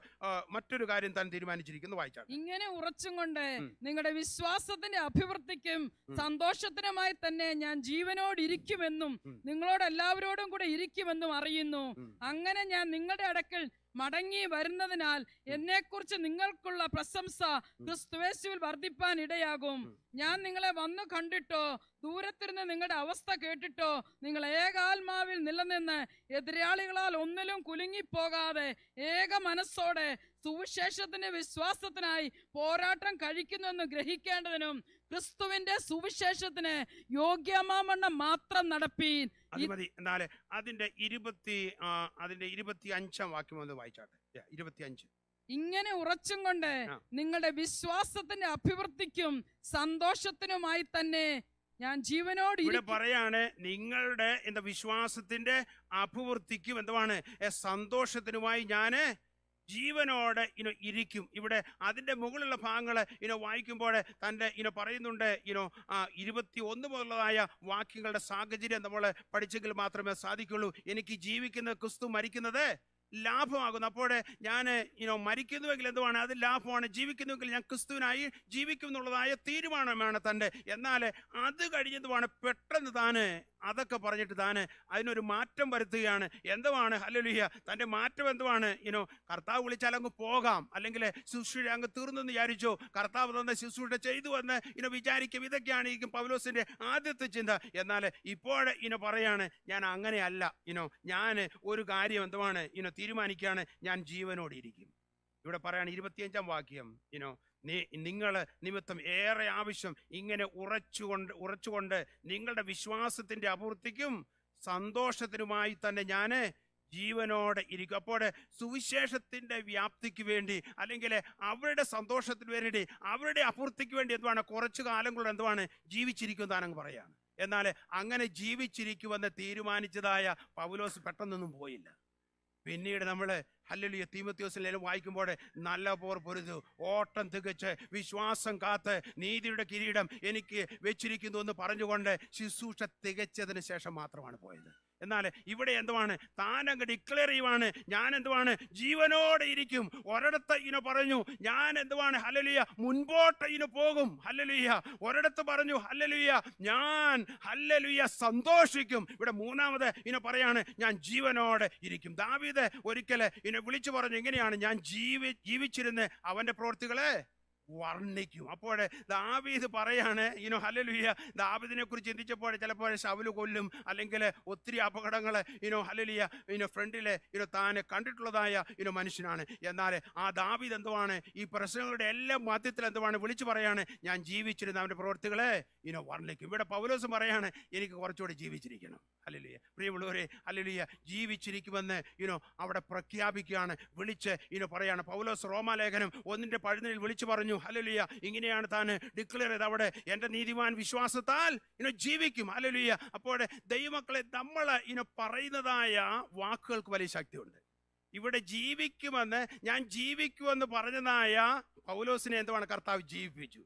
മറ്റൊരു കാര്യം താൻ തീരുമാനിച്ചിരിക്കുന്നു. വായിച്ചാൽ. ഇങ്ങനെ ഉറച്ചും കൊണ്ട് നിങ്ങളുടെ വിശ്വാസത്തിന്റെ അഭിവൃദ്ധിക്കും. സന്തോഷത്തിനുമായി തന്നെ ഞാൻ ജീവനോട് ഇരിക്കുമെന്നും. നിങ്ങളോട് എല്ലാവരോടും കൂടെ ഇരിക്കുമെന്നും അറിയുന്നു. അങ്ങനെ ഞാൻ നിങ്ങളുടെ അടുക്കൽ മടങ്ങി വരുന്നതിനാൽ എന്നെക്കുറിച്ച് നിങ്ങൾക്കുള്ള പ്രശംസ ക്രിസ്തുവേശുവിൽ വർദ്ധിപ്പാൻ ഇടയാകും. ഞാൻ നിങ്ങളെ വന്നു കണ്ടിട്ടോ ദൂരത്തിരുന്ന് നിങ്ങളുടെ അവസ്ഥ കേട്ടിട്ടോ നിങ്ങൾ ഏകാത്മാവിൽ നിലനിന്ന് എതിരാളികളാൽ ഒന്നിലും കുലുങ്ങിപ്പോകാതെ ഏക മനസ്സോടെ സുവിശേഷത്തിന്റെ വിശ്വാസത്തിനായി പോരാട്ടം കഴിക്കുന്നുവെന്ന് ഗ്രഹിക്കേണ്ടതിനും ക്രിസ്തുവിന്റെ സുവിശേഷത്തിന് യോഗ്യമാമണ്ണം മാത്രം നടപ്പീൻ. അത് മതി എന്നാൽ അതിന്റെ ഇരുപത്തി അതിന്റെ ഇരുപത്തി അഞ്ചാം വാക്യം ഒന്ന് വായിച്ചാട്ടെ. ഇരുപത്തി അഞ്ച് ഇങ്ങനെ ഉറച്ചും കൊണ്ട് നിങ്ങളുടെ വിശ്വാസത്തിന്റെ അഭിവൃദ്ധിക്കും സന്തോഷത്തിനുമായി തന്നെ ഞാൻ ജീവനോട് ഇവിടെ. പറയാണ് നിങ്ങളുടെ എന്താ വിശ്വാസത്തിന്റെ അഭിവൃദ്ധിക്കും എന്തുവാണ്? സന്തോഷത്തിനുമായി ഞാൻ ജീവനോടെ ഇനോ ഇരിക്കും. ഇവിടെ അതിന്റെ മുകളിലുള്ള ഭാഗങ്ങൾ ഇനോ വായിക്കുമ്പോൾ തന്റെ ഇനോ പറയുന്നുണ്ട് ഇനോ ഇരുപത്തി ഒന്ന് മുതലുള്ളതായ വാക്യങ്ങളുടെ സാഹചര്യം നമ്മൾ പഠിച്ചെങ്കിൽ മാത്രമേ സാധിക്കുള്ളൂ. എനിക്ക് ജീവിക്കുന്ന ക്രിസ്തു മരിക്കുന്നത് ലാഭമാകുന്നു. അപ്പോൾ ഞാൻ ഇനോ മരിക്കുന്നുവെങ്കിൽ എന്തുവാണ്? അത് ലാഭമാണ്. ജീവിക്കുന്നുവെങ്കിൽ ഞാൻ ക്രിസ്തുവിനായി ജീവിക്കും എന്നുള്ളതായ തീരുമാനമാണ് തന്റെ. എന്നാൽ അത് കഴിഞ്ഞതുമാണ് പെട്ടെന്ന് താന് അതൊക്കെ പറഞ്ഞിട്ട് താന് അതിനൊരു മാറ്റം വരുത്തുകയാണ്. എന്തുവാണ്? ഹല്ലേലൂയ. തന്റെ മാറ്റം എന്തുവാണ്? ഇനോ കർത്താവ് വിളിച്ചാൽ അങ്ങ് പോകാം. അല്ലെങ്കിൽ ശുശ്രൂഷ അങ്ങ് തീർന്നെന്ന് വിചാരിച്ചോ? കർത്താവ് തന്ന ശുശ്രൂഷ ചെയ്തു എന്ന് ഇനോ വിചാരിക്കും. ഇതൊക്കെയാണ് ഈ പൗലോസിന്റെ ആദ്യത്തെ ചിന്ത. എന്നാൽ ഇപ്പോൾ ഇനോ പറയാണ് ഞാൻ അങ്ങനെയല്ല. ഇനോ ഞാൻ ഒരു കാര്യം എന്തുവാണ്? ഇനോ തീരുമാനിക്കുകയാണ്. ഞാൻ ജീവനോടിരിക്കും ഇവിടെ പറയാണ് ഇരുപത്തിയഞ്ചാം വാക്യം. ഇനോ നിങ്ങൾ നിമിത്തം ഏറെ ആവശ്യം ഇങ്ങനെ ഉറച്ചുകൊണ്ട് ഉറച്ചുകൊണ്ട് നിങ്ങളുടെ വിശ്വാസത്തിന്റെ അപൂർത്തിക്കും സന്തോഷത്തിനുമായി തന്നെ ഞാൻ ജീവനോടെ ഇരിക്കും. അപ്പോൾ സുവിശേഷത്തിന്റെ വ്യാപ്തിക്ക് വേണ്ടി അല്ലെങ്കിൽ അവരുടെ സന്തോഷത്തിന് വേണ്ടി അവരുടെ അപൂർത്തിക്ക് വേണ്ടി എന്തുവാണ്? കുറച്ചു കാലം കൊണ്ട് എന്തുവാണ്? ജീവിച്ചിരിക്കും താനങ്ങ് പറയാണ്. എന്നാൽ അങ്ങനെ ജീവിച്ചിരിക്കുമെന്ന് തീരുമാനിച്ചതായ പൗലോസ് പെട്ടെന്നൊന്നും പോയില്ല. പിന്നീട് നമ്മൾ ഹല്ലേലൂയ തീമത്യോസിലും വായിക്കുമ്പോൾ നല്ല പോർ പൊരുതു. ഓട്ടം തികച്ച് വിശ്വാസം കാത്ത് നീതിയുടെ കിരീടം എനിക്ക് വെച്ചിരിക്കുന്നു എന്ന് പറഞ്ഞുകൊണ്ട് ശുശ്രൂഷ തികച്ചതിന് ശേഷം മാത്രമാണ് പോയത്. എന്നാൽ ഇവിടെ എന്തുവാണ്? താനങ്ങ് ഡിക്ലെയർ ചെയ്യുവാണ്. ഞാൻ എന്തുവാണ്? ജീവനോടെ ഇരിക്കും. ഒരിടത്ത് ഇന പറഞ്ഞു ഞാൻ എന്തുവാണ്? ഹല്ലലുയ്യ മുൻപോട്ട് ഇന പോകും. ഹല്ലലുയ്യ ഒരിടത്ത് പറഞ്ഞു ഹല്ലലുയ്യ ഞാൻ ഹല്ലലുയ്യ സന്തോഷിക്കും. ഇവിടെ മൂന്നാമത് ഇന പറയാണ് ഞാൻ ജീവനോടെ ഇരിക്കും. ദാവീദ് ഒരിക്കൽ ഇനെ വിളിച്ചു പറഞ്ഞു എങ്ങനെയാണ് ഞാൻ ജീവി ജീവിച്ചിരുന്ന് അവന്റെ പ്രവൃത്തികളെ വർണിക്കും. അപ്പോൾ ദാവീദ് പറയാണ് ഇനോ ഹലലുയ്യ ദാവീദിനെ കുറിച്ച് ചിന്തിച്ചപ്പോൾ ചിലപ്പോൾ ശവൽ കൊല്ലും അല്ലെങ്കിൽ ഒത്തിരി അപകടങ്ങൾ ഇനോ ഹലലിയ ഇനോ ഫ്രണ്ടിലെ ഇനോ താനെ കണ്ടിട്ടുള്ളതായ ഇനോ മനുഷ്യനാണ്. എന്നാൽ ആ ദാവീദ് എന്തുവാണ്? ഈ പ്രശ്നങ്ങളുടെ എല്ലാം മധ്യത്തിൽ എന്തുവാണ്? വിളിച്ചു പറയാണ് ഞാൻ ജീവിച്ചിരുന്ന അവന്റെ പ്രവൃത്തികളെ ഇനോ വർണിക്കും. ഇവിടെ പൗലോസ് പറയാണ് എനിക്ക് കുറച്ചുകൂടി ജീവിച്ചിരിക്കണം. ഹല്ലേലൂയ പ്രിയമുള്ളവരെ ഹല്ലേലൂയ ജീവിച്ചിരിക്കുമെന്ന് ഇനോ അവിടെ പ്രഖ്യാപിക്കുകയാണ് വിളിച്ച് ഇനോ പറയാണ്. പൗലോസ് റോമാലേഖനം ഒന്നിന്റെ പഴുതിൽ വിളിച്ചു പറഞ്ഞു ഹല്ലേലൂയ. ഇങ്ങനെയാണ് താൻ ഡിക്ലെയർ ചെയ്ത് അവിടെ എന്റെ നീതിമാൻ വിശ്വാസത്താൽ ഇനോ ജീവിക്കും. ഹല്ലേലൂയ. അപ്പോൾ ദൈവമക്കളെ നമ്മൾ ഇനോ പറയുന്നതായ വാക്കുകൾക്ക് വലിയ ശക്തിയുണ്ട്. ഇവിടെ ജീവിക്കുമെന്ന് ഞാൻ ജീവിക്കുമെന്ന് പറഞ്ഞതായ പൗലോസിനെ എന്തുവാണ് കർത്താവ് ജീവിപ്പിച്ചു.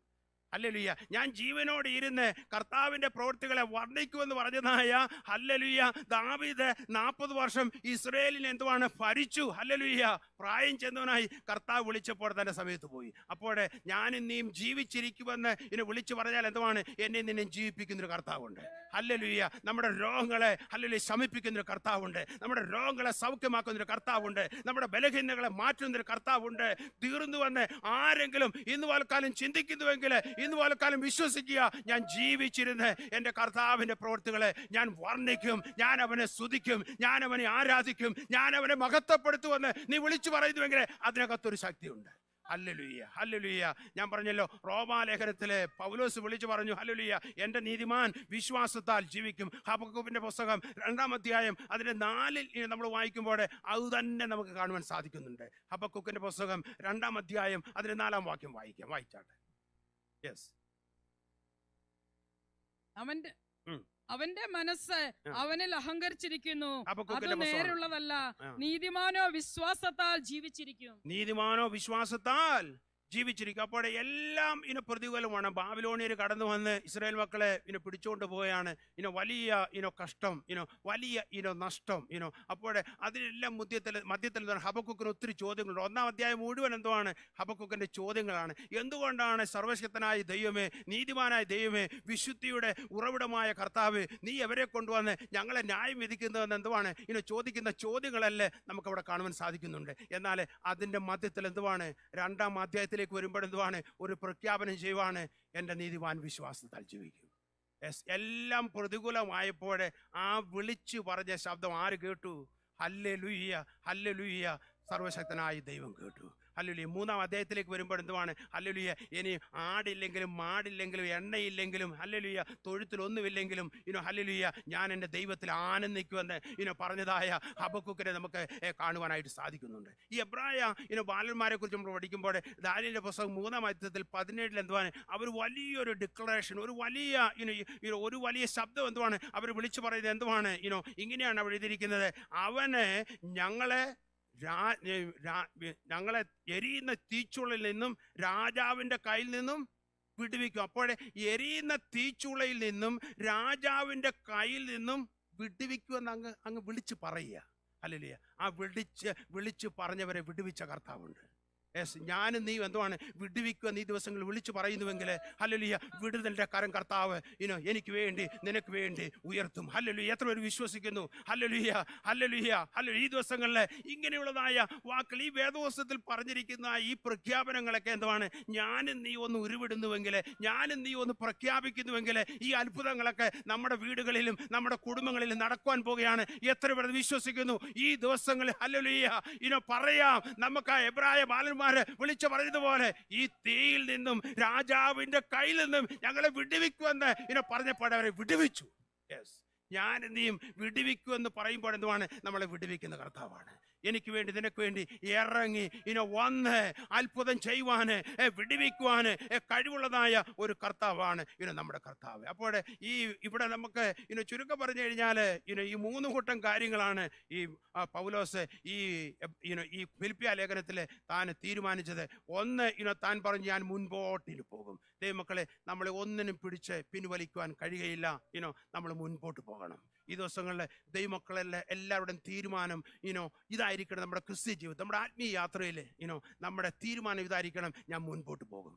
ഹല്ലലുയ്യ ഞാൻ ജീവനോട് ഇരുന്ന് കർത്താവിന്റെ പ്രവൃത്തികളെ വർണിക്കുമെന്ന് പറഞ്ഞതായ ഹല്ലലുയ്യ ദാവീദ് നാൽപ്പത് വർഷം ഇസ്രയേലിനെ എന്തുവാണ്? ഭരിച്ചു. ഹല്ലലുയ്യ പ്രായം ചെന്നവനായി കർത്താവ് വിളിച്ചപ്പോൾ തന്റെ സമയത്ത് പോയി. അപ്പോൾ ഞാൻ നീയും ജീവിച്ചിരിക്കുമെന്ന് ഇനി വിളിച്ചു പറഞ്ഞാൽ എന്തുവാണ്? എന്നെ നിന്നെ ജീവിപ്പിക്കുന്നൊരു കർത്താവുണ്ട്. ഹല്ലലുയ്യ നമ്മുടെ രോഗങ്ങളെ ഹല്ലലുയ്യ ശമിപ്പിക്കുന്നൊരു കർത്താവുണ്ട്. നമ്മുടെ രോഗങ്ങളെ സൗഖ്യമാക്കുന്ന ഒരു കർത്താവുണ്ട്. നമ്മുടെ ബലഹീനതകളെ മാറ്റുന്ന ഒരു കർത്താവുണ്ട്. തീർന്നു വന്ന് ആരെങ്കിലും ഇന്ന് വാൽക്കാലം ചിന്തിക്കുന്നുവെങ്കിൽ ഇന്ന് വാൽക്കാലം വിശ്വസിക്കുക ഞാൻ ജീവിച്ചിരുന്ന് എന്റെ കർത്താവിന്റെ പ്രവൃത്തികളെ ഞാൻ വർണിക്കും ഞാൻ അവനെ സ്തുതിക്കും ഞാൻ അവനെ ആരാധിക്കും ഞാൻ അവനെ മഹത്വപ്പെടുത്തുമെന്ന് നീ വിളിച്ചു പറയുന്നുവെങ്കിൽ അതിനകത്തൊരു ശക്തിയുണ്ട്. Hallelujah hallelujah. ഞാൻ പറഞ്ഞല്ലോ റോമാലേഖനത്തിലെ പൗലോസ് വിളിച്ചു പറഞ്ഞു ഹല്ലേലൂയ എന്റെ നീതിമാൻ വിശ്വാസത്താൽ ജീവിക്കും. ഹബക്കൂപ്പിന്റെ പുസ്തകം രണ്ടാം അധ്യായം അതിന്റെ നാലിൽ നമ്മൾ വായിക്കുമ്പോൾ അത് തന്നെ നമുക്ക് കാണുവാൻ സാധിക്കുന്നുണ്ട്. ഹബക്കൂക്കിന്റെ പുസ്തകം രണ്ടാം അധ്യായം അതിന്റെ നാലാം വാക്യം വായിക്കാം വായിച്ചാട്ടെ. യെസ് അവന്റെ ഉം. അവന്റെ മനസ്സ്. അവനിൽ അഹങ്കരിച്ചിരിക്കുന്നു. അത് നേരുള്ളതല്ല. നീതിമാനോ വിശ്വാസത്താൽ ജീവിച്ചിരിക്കും. നീതിമാനോ വിശ്വാസത്താൽ ജീവിച്ചിരിക്കും. അപ്പോൾ എല്ലാം ഇനി പ്രതികൂലമാണ്. ബാബിലോണിയർ കടന്നു വന്ന് ഇസ്രായേൽ മക്കളെ ഇനി പിടിച്ചുകൊണ്ട് പോവുകയാണ്. ഇന വലിയ ഇനോ കഷ്ടം ഇനോ വലിയ ഇനോ നഷ്ടം ഇനോ അപ്പോൾ അതിനെല്ലാം മധ്യത്തിൽ മധ്യത്തിൽ എന്താണ്? ഹബക്കുക്കിന് ഒത്തിരി ചോദ്യങ്ങളുണ്ട്. ഒന്നാം അധ്യായം മുഴുവൻ എന്തുവാണ്? ഹബക്കുക്കിന്റെ ചോദ്യങ്ങളാണ്. എന്തുകൊണ്ടാണ് സർവശക്തനായ ദൈവമേ നീതിമാനായ ദൈവമേ വിശുദ്ധിയുടെ ഉറവിടമായ കർത്താവ് നീ എവരെ കൊണ്ടുവന്ന് ഞങ്ങളെ ന്യായം വിധിക്കുന്നതെന്ന് എന്തുവാണ്? ഇനി ചോദിക്കുന്ന ചോദ്യങ്ങളല്ലേ നമുക്കവിടെ കാണുവാൻ സാധിക്കുന്നുണ്ട്. എന്നാൽ അതിന്റെ മധ്യത്തിൽ എന്തുവാണ്? രണ്ടാം അധ്യായത്തിലേക്ക് വരുമ്പോൾ എന്തുവാണ്? ഒരു പ്രഖ്യാപനം ചെയ്യുവാണ്. എന്റെ നീതിമാൻ വിശ്വാസത്താൽ ജീവിക്കും എസ് എല്ലാം പ്രതികൂലമായപ്പോൾ ആ വിളിച്ചു പറഞ്ഞ ശബ്ദം ആര് കേട്ടു? ഹല്ലെ ലുയ്യ ഹല്ലെ ലുയ്യ സർവശക്തനായ ദൈവം കേട്ടു. അല്ലുലിയ മൂന്നാം അദ്ദേഹത്തിലേക്ക് വരുമ്പോൾ എന്തുവാണ്? അല്ലുലിയ ഇനി ആടില്ലെങ്കിലും മാടില്ലെങ്കിലും എണ്ണയില്ലെങ്കിലും അല്ലുലിയ തൊഴുത്തിലൊന്നുമില്ലെങ്കിലും ഇനോ ഹല്ലുലിയ ഞാൻ എന്റെ ദൈവത്തിൽ ആനന്ദിക്കുമെന്ന് ഇനോ പറഞ്ഞതായ ഹബക്കുക്കിനെ നമുക്ക് കാണുവാനായിട്ട് സാധിക്കുന്നുണ്ട്. ഈ എബ്രായ ഇനോ ബാലന്മാരെ കുറിച്ച് നമ്മൾ പഠിക്കുമ്പോൾ ദാനിയുടെ പുസ്തകം മൂന്നാം അധ്യായത്തിൽ പതിനേഴിൽ എന്തുവാണ്? അവർ വലിയൊരു ഡിക്ലറേഷൻ ഒരു വലിയ ഇനോ ഒരു വലിയ ശബ്ദം എന്തുവാണ്? അവർ വിളിച്ചു പറയുന്നത് എന്തുവാണ്? ഇനോ ഇങ്ങനെയാണ് അവർ എഴുതിയിരിക്കുന്നത്. അവന് ഞങ്ങളെ ഞങ്ങളെ എരിയുന്ന തീച്ചുള്ളിൽ നിന്നും രാജാവിന്റെ കയ്യിൽ നിന്നും വിടുവിക്കും. അപ്പോഴേ എരിയുന്ന തീച്ചുളയിൽ നിന്നും രാജാവിന്റെ കയ്യിൽ നിന്നും വിടുവിക്കുമെന്ന് അങ്ങ് അങ്ങ് വിളിച്ച് പറയുക. അല്ലല്ലേ ആ വിളിച്ച് വിളിച്ച് പറഞ്ഞവരെ വിടുവിച്ച കർത്താവുണ്ട്. യെസ് ഞാനും നീ എന്തുവാണ് വിടുവിക്കുവാൻ ഈ ദിവസങ്ങളിൽ വിളിച്ചു പറയുന്നുവെങ്കിൽ ഹല്ലേലൂയ വിടുതലിന്റെ കരം കർത്താവ് ഇനോ എനിക്ക് വേണ്ടി നിനക്ക് വേണ്ടി ഉയർത്തും. ഹല്ലേലൂയ എത്ര പേര് വിശ്വസിക്കുന്നു? ഹല്ലേലൂയ ഹല്ലേലൂയ ഹല്ലു ഈ ദിവസങ്ങളിൽ ഇങ്ങനെയുള്ളതായ വാക്കുകൾ ഈ വേദവസ്ത്രത്തിൽ പറഞ്ഞിരിക്കുന്ന ഈ പ്രഖ്യാപനങ്ങളൊക്കെ എന്തുവാണ്? ഞാനും നീ ഒന്ന് ഉരുവിടുന്നുവെങ്കിൽ ഞാനും നീ ഒന്ന് പ്രഖ്യാപിക്കുന്നുവെങ്കിൽ ഈ അത്ഭുതങ്ങളൊക്കെ നമ്മുടെ വീടുകളിലും നമ്മുടെ കുടുംബങ്ങളിലും നടക്കുവാൻ പോവുകയാണ് എത്ര പേർ വിശ്വസിക്കുന്നു? ഈ ദിവസങ്ങളിൽ ഹല്ലേലൂയ ഇനോ പറയാം. നമുക്ക് ആ എബ്രായ ബാലന്മാര് വിളിച്ചു പറഞ്ഞതുപോലെ ഈ തീയിൽ നിന്നും രാജാവിന്റെ കയ്യിൽ നിന്നും ഞങ്ങളെ വിടുവിക്കുമെന്ന് ഇങ്ങനെ പറഞ്ഞപ്പോൾ അവരെ വിടുവിച്ചു. യെസ് ഞാൻ നീയും വിടുവിക്കുമെന്ന് പറയുമ്പോൾ എന്തുമാണ് നമ്മളെ വിടുവിക്കുന്ന കർത്താവാണ്. എനിക്ക് വേണ്ടി നിനക്ക് വേണ്ടി ഇറങ്ങി ഇനി വന്ന് അത്ഭുതം ചെയ്യുവാന് ഏ, കഴിവുള്ളതായ ഒരു കർത്താവാണ് ഇനി നമ്മുടെ കർത്താവ്. അപ്പോൾ ഈ ഇവിടെ നമുക്ക് ഇനി ചുരുക്കം പറഞ്ഞു കഴിഞ്ഞാൽ ഇനി ഈ മൂന്ന് കൂട്ടം കാര്യങ്ങളാണ് ഈ പൗലോസ് ഈ ഈ ഫിലിപ്പിയ ലേഖനത്തിൽ താൻ തീരുമാനിച്ചത്. ഒന്ന് ഇനോ താൻ പറഞ്ഞു ഞാൻ മുൻപോട്ടിന് പോകും. ദൈവമക്കളെ നമ്മളെ ഒന്നിനും പിടിച്ച് പിൻവലിക്കുവാൻ കഴിയുകയില്ല. ഇനോ നമ്മൾ മുൻപോട്ട് പോകണം. ഈ ദിവസങ്ങളിൽ ദൈവമക്കളെല്ലാം എല്ലാവരുടെയും തീരുമാനം ഇനോ ഇതായിരിക്കണം നമ്മുടെ ക്രിസ്ത്യ ജീവിതം നമ്മുടെ ആത്മീയ യാത്രയിൽ ഇനോ നമ്മുടെ തീരുമാനം ഇതായിരിക്കണം ഞാൻ മുൻപോട്ട് പോകും.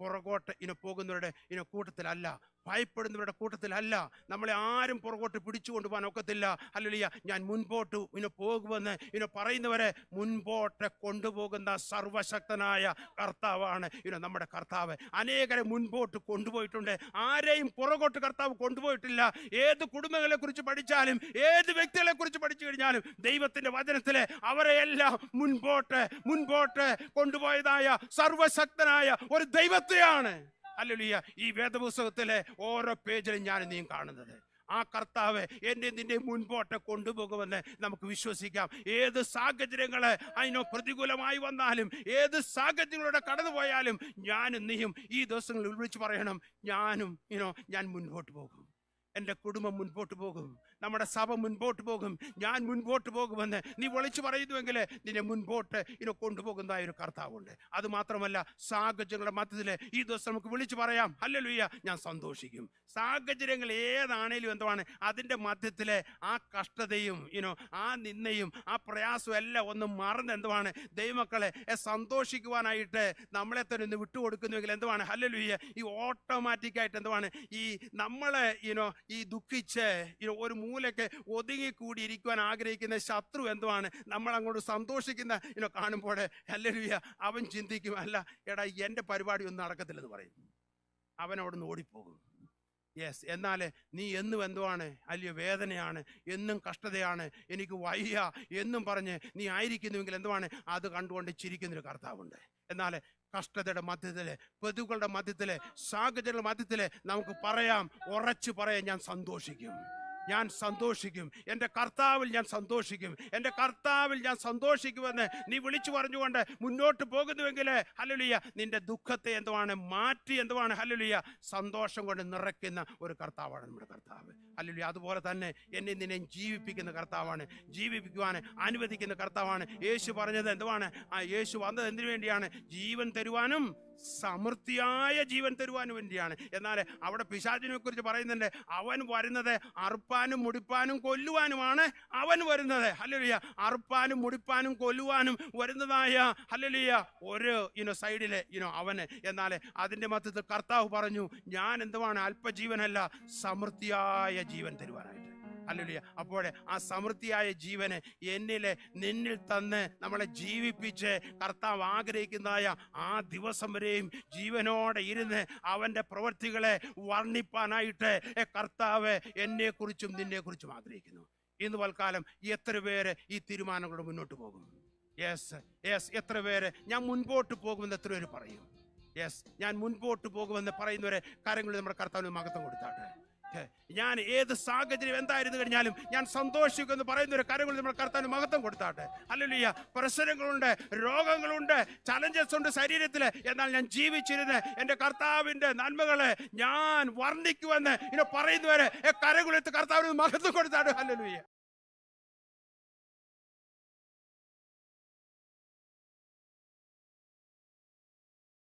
പുറകോട്ട് ഇനോ പോകുന്നവരുടെ ഇനോ കൂട്ടത്തിലല്ല ഭയപ്പെടുന്നവരുടെ കൂട്ടത്തിലല്ല. നമ്മളെ ആരും പുറകോട്ട് പിടിച്ചു കൊണ്ടുപോകാൻ ഒക്കത്തില്ല. അല്ലല്ല ഞാൻ മുൻപോട്ട് ഇനി പോകുമെന്ന് ഇനി പറയുന്നവരെ മുൻപോട്ട് കൊണ്ടുപോകുന്ന സർവശക്തനായ കർത്താവാണ് ഇനി നമ്മുടെ കർത്താവ്. അനേകരെ മുൻപോട്ട് കൊണ്ടുപോയിട്ടുണ്ട്. ആരെയും പുറകോട്ട് കർത്താവ് കൊണ്ടുപോയിട്ടില്ല. ഏത് കുടുംബങ്ങളെ കുറിച്ച് പഠിച്ചാലും ഏത് വ്യക്തികളെ കുറിച്ച് പഠിച്ചു കഴിഞ്ഞാലും ദൈവത്തിന്റെ വചനത്തിലെ അവരെയെല്ലാം മുൻപോട്ട് മുൻപോട്ട് കൊണ്ടുപോയതായ സർവശക്തനായ ഒരു ദൈവത്തെയാണ്. അല്ലല്ല ഈ വേദപുസ്തകത്തിലെ ഓരോ പേജിലും ഞാൻ നീ കാണുന്നത്. ആ കർത്താവ് എന്നെ നിന്റെ മുൻപോട്ട് കൊണ്ടുപോകുമെന്ന് നമുക്ക് വിശ്വസിക്കാം. ഏത് സാഹചര്യങ്ങൾ അതിനോ പ്രതികൂലമായി വന്നാലും ഏത് സാഹചര്യങ്ങളുടെ കടന്നുപോയാലും ഞാനും നീയും ഈ ദിവസങ്ങളിൽ വിളിച്ചു പറയണം ഞാനും ഇനോ ഞാൻ മുൻപോട്ട് പോകും. എന്റെ കുടുംബം മുൻപോട്ട് പോകും. നമ്മുടെ സഭ മുൻപോട്ട് പോകും. ഞാൻ മുൻപോട്ട് പോകുമെന്ന് നീ വിളിച്ചു പറയുന്നുവെങ്കിൽ നിന്നെ മുൻപോട്ട് ഇനി കൊണ്ടുപോകുന്നതായ ഒരു കർത്താവുണ്ട്. അത് മാത്രമല്ല സാഹചര്യങ്ങളുടെ മധ്യത്തിൽ ഈ ദിവസം നമുക്ക് വിളിച്ചു പറയാം. അല്ലല്ലുയ്യ ഞാൻ സന്തോഷിക്കും. സാഹചര്യങ്ങൾ ഏതാണേലും എന്തുവാണ് അതിന്റെ മധ്യത്തിലെ ആ കഷ്ടതയും ഇനോ ആ നിന്നയും ആ പ്രയാസവും എല്ലാം ഒന്ന് മറന്ന് എന്തുവാണ് ദൈവമക്കളെ സന്തോഷിക്കുവാനായിട്ട് നമ്മളെ തന്നെ ഒന്ന് വിട്ടുകൊടുക്കുന്നുവെങ്കിൽ എന്തുവാണ് ഹല്ലേലൂയ. ഈ ഓട്ടോമാറ്റിക്കായിട്ട് എന്തുവാണ് ഈ നമ്മളെ ഇനോ ഈ ദുഃഖിച്ച് ഒരു മൂലയ്ക്ക് ഒതുങ്ങിക്കൂടി ഇരിക്കുവാൻ ആഗ്രഹിക്കുന്ന ശത്രു എന്തുവാണ്? നമ്മൾ അങ്ങോട്ട് സന്തോഷിക്കുന്ന ഇനോ കാണുമ്പോൾ ഹല്ലേലൂയ അവൻ ചിന്തിക്കും. അല്ല എടാ എന്റെ പരിപാടി ഒന്നും നടക്കത്തില്ലെന്ന് പറയും. നിന്ന് ഓടിപ്പോകും. യെസ് എന്നാൽ നീ എന്നും എന്തുവാണ്? അല്ലയോ വേദനയാണ്. എന്നും കഷ്ടതയാണ്. എനിക്ക് വയ്യ. എന്നും പറഞ്ഞ് നീ ആയിരിക്കുന്നുവെങ്കിൽ എന്തുവാണ്? അത് കണ്ടുകൊണ്ട് ചിരിക്കുന്നൊരു കർത്താവുണ്ട്. എന്നാൽ കഷ്ടതയുടെ മധ്യത്തിൽ പ്രതികളുടെ മധ്യത്തിൽ സാഹചര്യങ്ങളുടെ മധ്യത്തിൽ നമുക്ക് പറയാം ഉറച്ചു പറയാൻ ഞാൻ സന്തോഷിക്കും. ഞാൻ സന്തോഷിക്കും. എന്റെ കർത്താവിൽ ഞാൻ സന്തോഷിക്കും. എന്റെ കർത്താവിൽ ഞാൻ സന്തോഷിക്കുമെന്ന് നീ വിളിച്ചു പറഞ്ഞുകൊണ്ട് മുന്നോട്ട് പോകുന്നുവെങ്കിൽ ഹലുലിയ നിന്റെ ദുഃഖത്തെ എന്തുവാണ് മാറ്റി എന്തുവാണ് ഹലുലിയ സന്തോഷം കൊണ്ട് നിറയ്ക്കുന്ന ഒരു കർത്താവാണ് നമ്മുടെ കർത്താവ്. ഹലുലിയ അതുപോലെ തന്നെ എന്നെ നിന്നെ ജീവിപ്പിക്കുന്ന കർത്താവാണ്. ജീവിപ്പിക്കുവാൻ അനുവദിക്കുന്ന കർത്താവാണ്. യേശു പറഞ്ഞത് എന്തുവാണ്? ആ യേശു വന്നത് എന്തിനു വേണ്ടിയാണ്? ജീവൻ തരുവാനും സമൃദ്ധിയായ ജീവൻ തരുവാൻ വേണ്ടിയാണ്. എന്നാൽ അവിടെ പിശാചിനെ കുറിച്ച് പറയുന്നുണ്ട് അവൻ വരുന്നത് അറുപ്പാനും മുടിപ്പാനും കൊല്ലുവാനുമാണ്. അവൻ വരുന്നത്. ഹല്ലേലൂയ. അറുപ്പാനും മുടിപ്പാനും കൊല്ലുവാനും വരുന്നതായ ഹല്ലേലൂയ ഒരു ഇനോ സൈഡിലെ ഇനോ അവന്. എന്നാൽ അതിന്റെ മധ്യത്തിൽ കർത്താവ് പറഞ്ഞു ഞാൻ എന്തുവാണ്? അല്പജീവനല്ല സമൃദ്ധിയായ ജീവൻ തരുവാനായിട്ട്. അല്ലെ അപ്പോൾ ആ സമൃദ്ധിയായ ജീവന് എന്നിലെ നിന്നിൽ തന്ന് നമ്മളെ ജീവിപ്പിച്ച് കർത്താവ് ആഗ്രഹിക്കുന്നതായ ആ ദിവസം വരെയും ജീവനോടെ ഇരുന്ന് അവന്റെ പ്രവൃത്തികളെ വർണിപ്പാനായിട്ട് കർത്താവ് എന്നെ കുറിച്ചും നിന്നെ കുറിച്ചും ആഗ്രഹിക്കുന്നു. ഇന്ന് വൽക്കാലം എത്ര പേര് ഈ തീരുമാനങ്ങളോട് മുന്നോട്ട് പോകും? യെസ് യെസ് എത്ര പേര്? ഞാൻ മുൻപോട്ട് പോകുമെന്ന് എത്ര പേര് പറയും? യെസ് ഞാൻ മുൻപോട്ട് പോകുമെന്ന് പറയുന്നവരെ കാര്യങ്ങളിൽ നമ്മുടെ കർത്താവിന് മഹത്വം കൊടുത്താട്ടെ. ഞാൻ ഏത് സാഹചര്യം എന്തായിരുന്നു കഴിഞ്ഞാലും ഞാൻ സന്തോഷിക്കുമെന്ന് പറയുന്ന ഒരു കാര്യങ്ങൾ നമ്മൾ കർത്താൻ മഹത്വം കൊടുത്താട്ടെ. അല്ലല്ല പ്രശ്നങ്ങളുണ്ട് രോഗങ്ങളുണ്ട് ചലഞ്ചസ് ഉണ്ട് ശരീരത്തിൽ എന്നാൽ ഞാൻ ജീവിച്ചിരുന്ന് എന്റെ കർത്താവിന്റെ നന്മകളെ ഞാൻ വർണിക്കുമെന്ന് ഇങ്ങനെ പറയുന്നവരെ കരകുലത്ത് കർത്താവിന് മഹത്വം കൊടുത്താട്ടെ. അല്ലല്ലുയ്യ